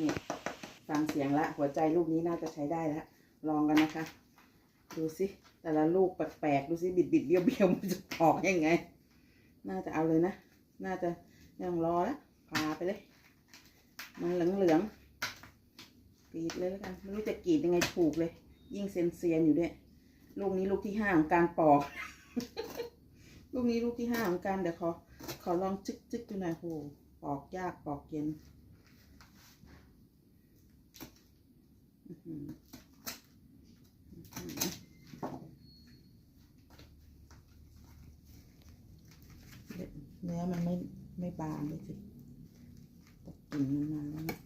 นี่ฟังเสียงละหัวใจลูกนี้น่าจะใช้ได้แล้วลองกันนะคะ ดูสิแต่ละลูกแปลกๆดูสิบิดบิดๆเบี้ยวเบี้ยวๆมันจะออกยังไง น่าจะเอาเลยนะ น่าจะยังรอแล้วพาไปเลย มันเหลืองเหลืองๆกรีดเลยแล้วกันไม่รู้จะกรีดยังไงถูกเลย ยิ่งเซนเซียนอยู่ด้วยลูกนี้ลูกที่ห้าของการปอก ลูกนี้ลูกที่ห้าของการเดี๋ยวขอขอลองจึ๊กจึ๊กดูหน่อยโหปอกยากปอกเย็นอื้อหืออื้อหือ เนื้อมันไม่ไม่บางเลยสิต่กลิ่นมันมาแล้วนี่ย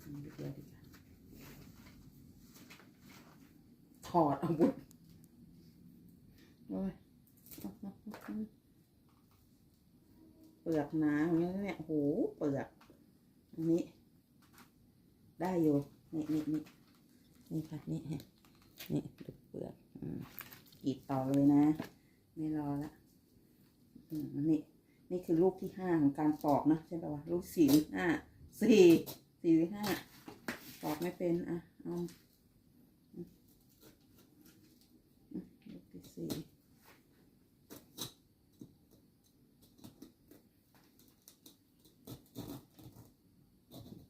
เอาเดี๋ยวดีกว่าถอดอาวุธโอ้ย เปลือก หนาอย่างนี้ยเนี่ยโหเปลือกอันนี้ ได้อยู่นี่นี่นี่นี่ค่ะนี่นี่ดูเปลือกอืมกรีดต่อเลยนะ ไม่รอละอืมนี่นี่คือลูกที่ห้าของการปอกนะใช่ป่าวะลูกสี่ห้าสี่สี่หรือห้าปอกไม่เป็นอะเอามอืมลูกที่สี่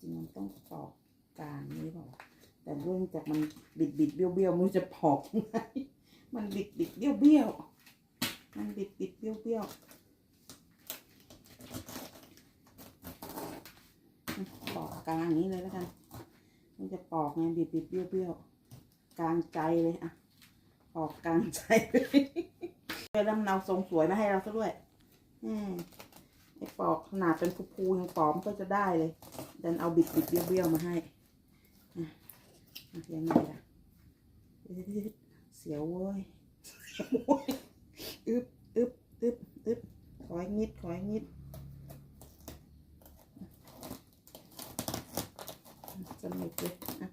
จริงมัน ต้องปอกกลางนี้เปล่าวะแต่เรื่องจากมันบิดบิดเบี้ยวเบี้ยวมันจะปอกยังไงมันบิดบิดเบี้ยวเบี้ยวมันบิดบิดเบี้ยวเบี้ยวปอกกลางนี้เลยแล้วกัน มันจะปอกไงบิดบิดเบี้ยวเบี้ยวกลางใจเลยอะปอกกลางใจเลยเจอลำเนาทรงสวยมาให้เราซะด้วย อืมไอ้ปอกขนาดเป็นพูๆยังปอมก็จะได้เลย ดันเอาบิดบิดเบี้ยวๆมาให้ยังไงล่ะเสียวเว้ยเสียวเว้ยอึบอึบอึบอึบขอให้งิดขอให้งิดสนุกเลยอะ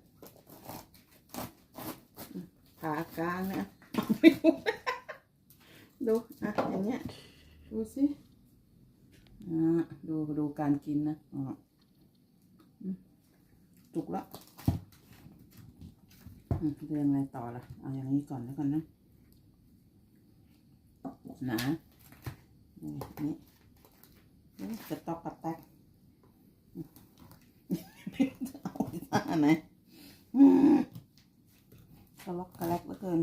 อะผ่ากลางนะเอาไม่รู้ดูอะอย่างเงี้ยดูสิ อ่าดูดูการกินนะอ๋ออืมจุกละอืมเรื่องอะไรต่อละ เอาอย่างนี้ก่อนแล้วกันนะหนานี่นี่นี่จะตอกกระแตกอืมเอาท่าไหนกระล็อกกระแลกเหลือเกิน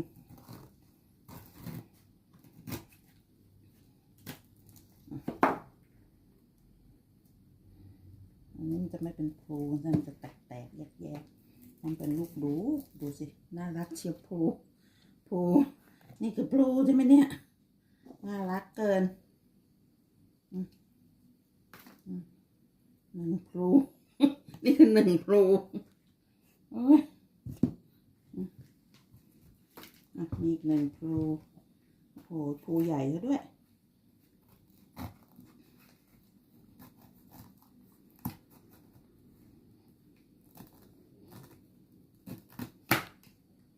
อันนี้มันจะไม่เป็นพลูมันจะแตกแตกแยกแยก มันเป็นลูกดู ดูสิ น่ารักเชียวพลูพลูนี่คือพลูใช่ไหมเนี่ย น่ารักเกินหนึ่งพลูนี่คือหนึ่งพลูโอ้ยอืมอะมีอีกหนึ่งพลูโอ้โหพลูใหญ่ซะด้วย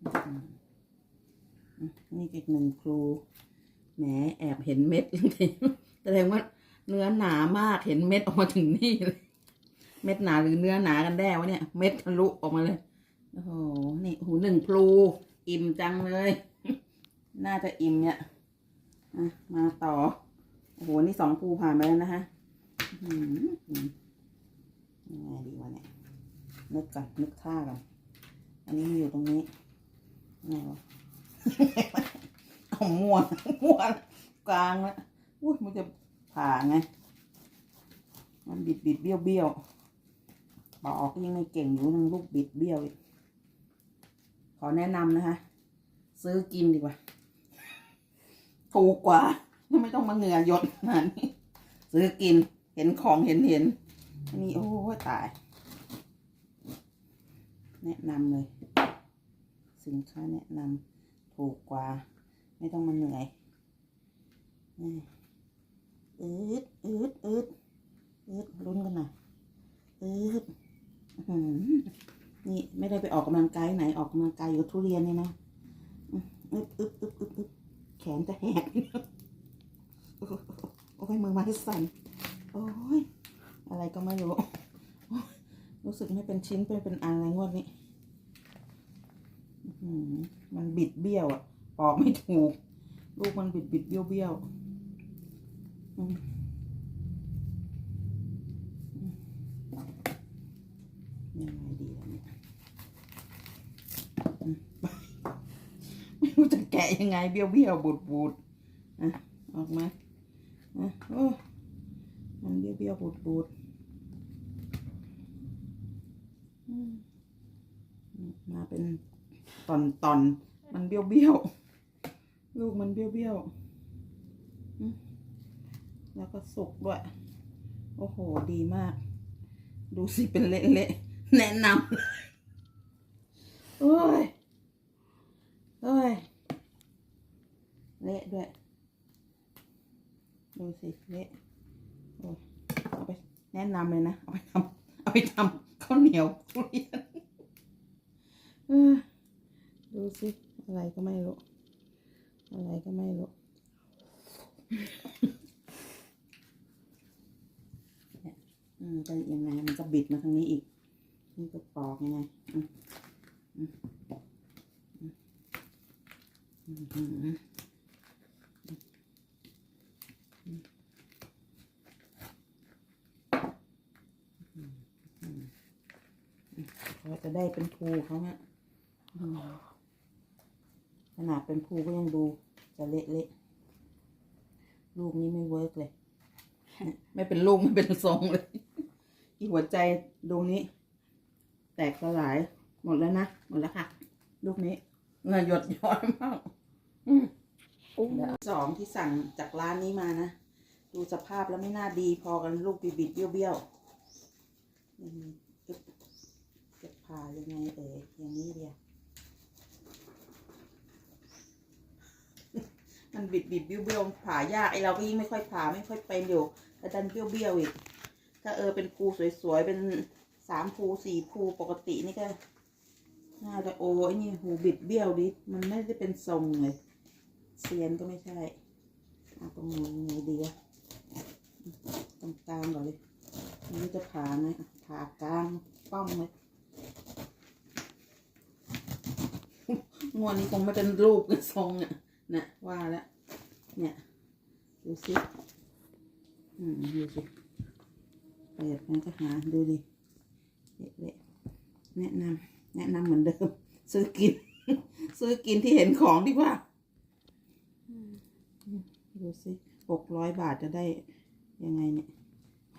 อืมอืม นี่อีกหนึ่งครูแหมแอบเห็นเม็ดจริงๆแสดงว่าเนื้อหนามากเห็นเม็ดออกมาถึงนี่เลย เม็ดหนาหรือเนื้อหนากันแน่วะเนี่ย เม็ดทะลุออกมาเลยโอ้โหนี่หูหนึ่งพลูอิ่มจังเลย น่าจะอิ่มเนี่ยมาต่อโอ้โหนี่สองภูผ่านไปแล้วนะฮะอื้อหือยังไงดีวะเนี่ยนึกก่อนนึกท่าก่อนอันนี้มันอยู่ตรงนี้ไงวะ เอาม่วงม่วงกลางแล้วอุ้ยมันจะผ่าไง มันบิดบิดเบี้ยวเบี้ยวปอกก็ยังไม่เก่งอยู่นึงลูกบิดเบี้ยวขอแนะนำนะคะ ซื้อกินดีกว่า ถูกกว่า ไม่ต้องมาเหงื่อหยดขนาดนี้ซื้อกินเห็นของเห็นเห็นอันนี้โอ้ยตาย แนะนำเลย สินค้าแนะนำ ถูกกว่า ไม่ต้องมาเหนื่อยอืดอืดอืดอืดลุ้นกันหน่อยอืดนี่ไม่ได้ไปออกกำลังกายไหนออกกำลังกายอยู่ทุเรียนเนี่ยนะอืมอึบอึบอึบอึบอึบแขนจะแหกโอ้ยมือไม้สั่นโอ้ยอะไรก็ไม่รู้รู้สึกไม่เป็นชิ้นเป็นเป็นอันอะไรงวดนี้อื้อหือมันบิดเบี้ยวอะ ปอกไม่ ถูก ลูกมันบิดบิดเบี้ยวเบี้ยวยังไงดีล่ะเนี่ยไม่รู้จะแกะยังไงเบี้ยวเบี้ยวบูดบูดอะออกมาอะโอ้มันเบี้ยวเบี้ยวบูดบูดมาเป็นตอนตอนมันเบี้ยวเบี้ยว ลูกมันเบี้ยวเบี้ยวอืมแล้วก็สุกด้วย โอ้โห ดีมาก ดูสิเป็นเละๆ แนะนำเลยโอ้ยโอ้ย เละด้วย ดูสิ เละโอ้ยเอาไปแนะนำเลยนะ เอาไปทำเอาไปทำข้าวเหนียวทุเรียนดูสิ อะไรก็ไม่รู้ อะไรก็ไม่รู้เนี่ยอืมจะยังไงมันจะบิดมาทางนี้อีก นี่ก็ปอกยังไงอืมอืมอืมอืมอืมอืมเขาจะได้เป็นภูเขาเนี่ย นาดเป็นภูก็ยังดูจะเละเละๆลูกนี้ไม่เวิร์กเลย ไม่เป็นลูกไม่เป็นทรงเลย อีหัวใจดวงนี้ แตกสลายหมดแล้วนะ หมดแล้วค่ะ ลูกนี้เงยหยดย้อยมากอืมเดี๋ยวสองที่สั่งจากร้านนี้มานะ ดูสภาพแล้วไม่น่าดีพอกันลูกบิดบิดๆเบี้ยวเบี้ยวๆอืมอึ๊บจะผ่ายังไงเอ่ยอย่างนี้เดียว มันบิดบิดเบี้ยวเบี้ยวผ่ายากไอเราก็ยิ่งไม่ค่อยผ่าไม่ค่อยเป็นอยู่แต่ดันเบี้ยวเบี้ยวอีก ถ้าเออเป็นภูสวยๆเป็นสามภูสี่ภูปกตินี่ก็น่าจะโอ้ไอนี่หูบิดเบี้ยวดิมันไม่ได้เป็นทรงเลยเซียนก็ไม่ใช่เอาตรงนี้ไงดีอะตรงกลางก่อนเลยนี่จะผ่าไงผ่ากลางป้อมเลยงวดนี้คงไม่เป็นรูปเป็นทรงเนี่ย นะว่าแล้วเนี่ยดูสิอืมดูสิเปิดมันก็หาดูดิเละๆแนะนำแนะนำเหมือนเดิม ซื้อกิน ซื้อกินที่เห็นของดีกว่าดูสิหกร้อยบาทจะได้ยังไงเนี่ย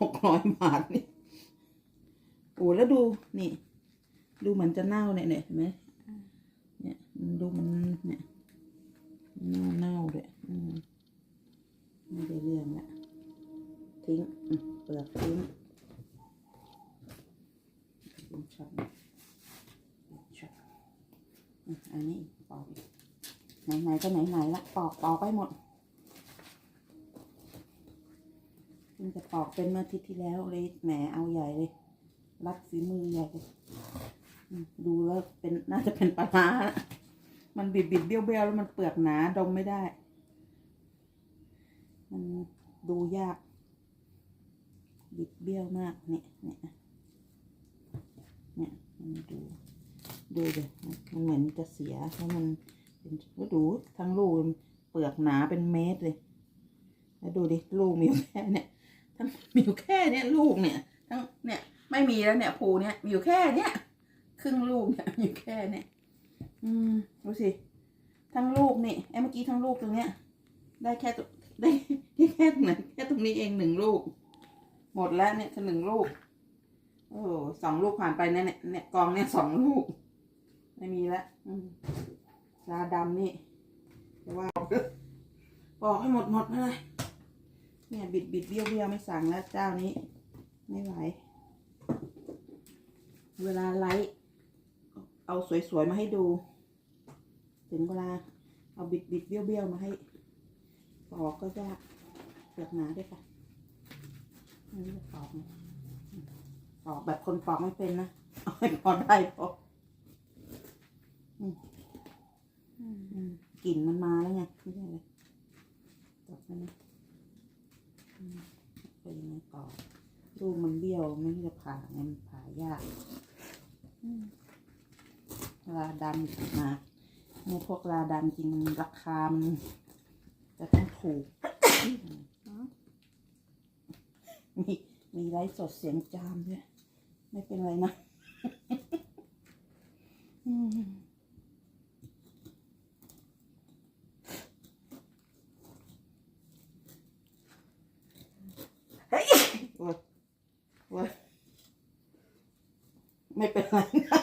หกร้อยบาทนี่โอ้แล้วดูนี่ ดูเหมือนจะเน่าเนี่ยเนี่ยเห็นไหมเนี่ยดูมันเนี่ย เน่าเน่าด้วยอืมไม่ได้เรื่องละทิ้งเปลือกทิ้งทิ้งช็อตช็อตอันนี้ปอกอีกไหนๆก็ไหนๆละปอกปอกไปหมดเพิ่งจะปอกเป็นเมื่ออาทิตย์ที่แล้วเลยแหมเอาใหญ่เลย รัดฝีมือใหญ่เลยดูแล้วเป็นน่าจะเป็นปลาร้า มันบิดบิดเบี้ยวเบี้ยวแล้วมันเปลือกหนาดมไม่ได้ มันดูยาก บิดเบี้ยวมากเนี่ยเนี่ยเนี่ยมันดูดูเดี๋ยมันเหมือนจะเสียเพราะมันเป็นก็ดูทั้งลูกเปลือกหนาเป็นเมตรเลย แล้วดูดิลูกมีอยู่แค่เนี่ย ทั้งมีอยู่แค่เนี่ยลูกเนี่ย ทั้งเนี่ยไม่มีแล้วเนี่ยภูเนี่ยมีอยู่แค่เนี่ยครึ่งลูกเนี่ยมีอยู่แค่เนี่ย อืมดูสิ ทั้งลูกนี่ไอ้เมื่อกี้ทั้งลูกตรงเนี้ย ได้แค่ตัวได้แค่ตรงไหนแค่ตรงนี้เองหนึ่งลูก หมดแล้วเนี่ยหนึ่งลูกโอ้สองลูกผ่านไปเนี่ยเนี่ยกองเนี่ยสองลูก ไม่มีแล้วอืลาดำนี่แต่ว่าปอกให้หมดหมดเลยเนี่ยบิดบิดเบี้ยวเบี้ยวไม่สั่งแล้วเจ้านี้ ไม่ไหว เวลาไลฟ์เอาสวยๆมาให้ดู ถึงเวลาเอาบิดบิดเบี้ยวเบี้ยวมาให้ปอกก็ยากเปลือกหนาได้วค่ะนี่ปอกปอกแบบคนปอกไม่เป็นนะเอกได้พอกกลิ่นมันมาแล้วไงไม่ใช่เลยตบมัเป็นยังไงตอกรูมันเบี้ยวไม่จะผ่าไงมันผ่ายากเวลาดำมา พวกลาดำจริงมันราคามันจะต้องถูก มีมีไลฟ์สดเสียงจามด้วยไม่เป็นไรนะเฮ้ยโอ้ยโอ้ยไม่เป็นไรนะ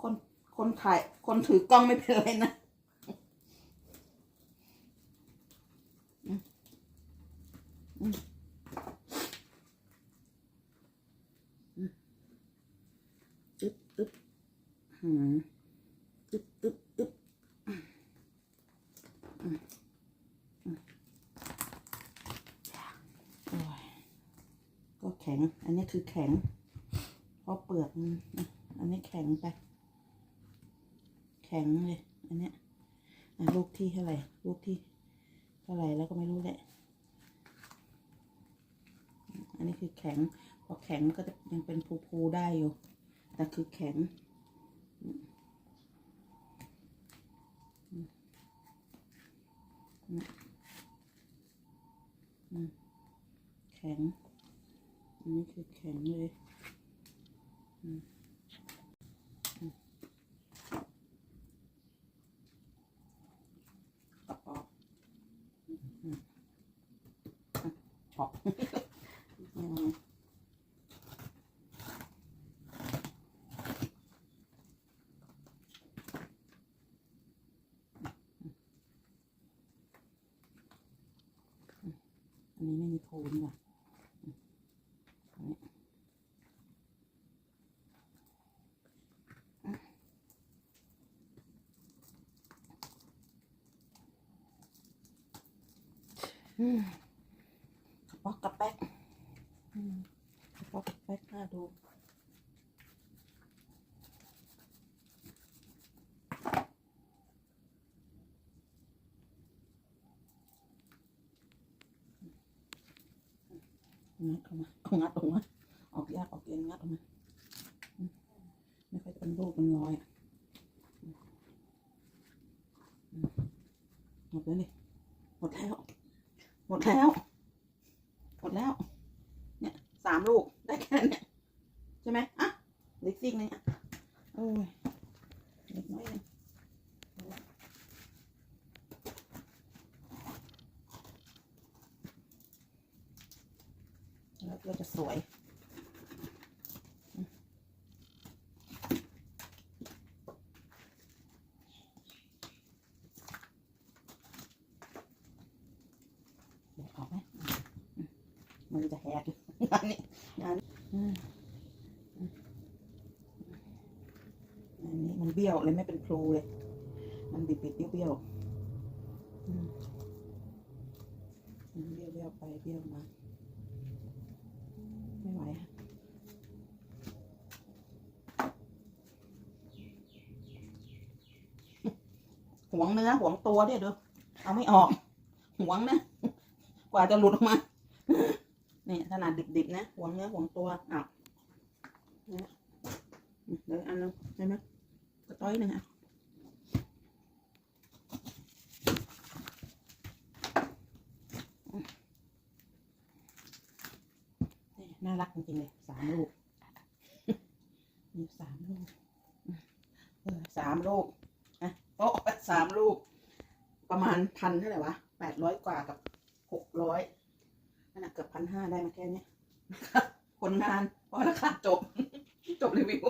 คน คนถ่าย คนถือกล้องไม่เป็นไรนะ อืมอืม ตึ๊บหืมตึ๊บตึ๊บตึ๊บอืมอืมอืมโอ้ยก็แข็ง อันนี้คือแข็ง เพราะเปลือกมันอันนี้แข็งไป แข็งเลย อันเนี้ยลูกที่เท่าไหร่ ลูกที่เท่าไหร่แล้วก็ไม่รู้แหละ อันนี้คือแข็ง พอแข็งก็จะยังเป็นภูๆได้อยู่ แต่คือแข็ง แข็ง อันนี้คือแข็งเลยอืมอืมกระป๋องอืมอืมเฉาะ อืม อันนี้ไม่มีโคนว่ะอันนี้อืม กระป๊อกกระแป๊กกระป๊อกกระแป๊กน่าดูงัดออกมาเอางัดออกมา ออกยากออกเย็นงัดออกมา ไม่ค่อยเป็นรูปเป็นรอยอะหมดแล้วนี่หมดแล้ว หมดแล้ว หมดแล้ว เนี่ยสามลูกได้แค่นี้ใช่ไหมอะเล็กซิกนึงอะโอ้ยเล็กน้อยเองแล้วก็จะสวยอืมเดี๋ยวออกไหมอืม มือจะแหกงานนี้งานอืมอืมอันนี้มันเบี้ยวเลยไม่เป็นครูเลย มันบิดบิดเบี้ยวเบี้ยวมันเบี้ยวเบี้ยวไปเบี้ยวมา ไม่ไหวค่ะหวงเนื้อหวงตัวเด้วยดูเอาไม่ออก หวงนะ กว่าจะหลุดออกมา นี่ขนาดดิบๆนะหวงเนื้อหวงตัวอ้าวเนี่ยเดี๋ยวอันนึงใช่ไหมกระต้อยหนึ่งอะนี่น่ารักจริงๆเลยสามลูกมีสามลูกเออสามลูกนะโต๊ะสามลูก ประมาณพันเท่าไหร่วะแปดร้อยกว่ากับหกร้อย นั่นนะเกือบพันห้าได้มาแค่เนี้ยคนงานพอราคาจบ จบรีวิว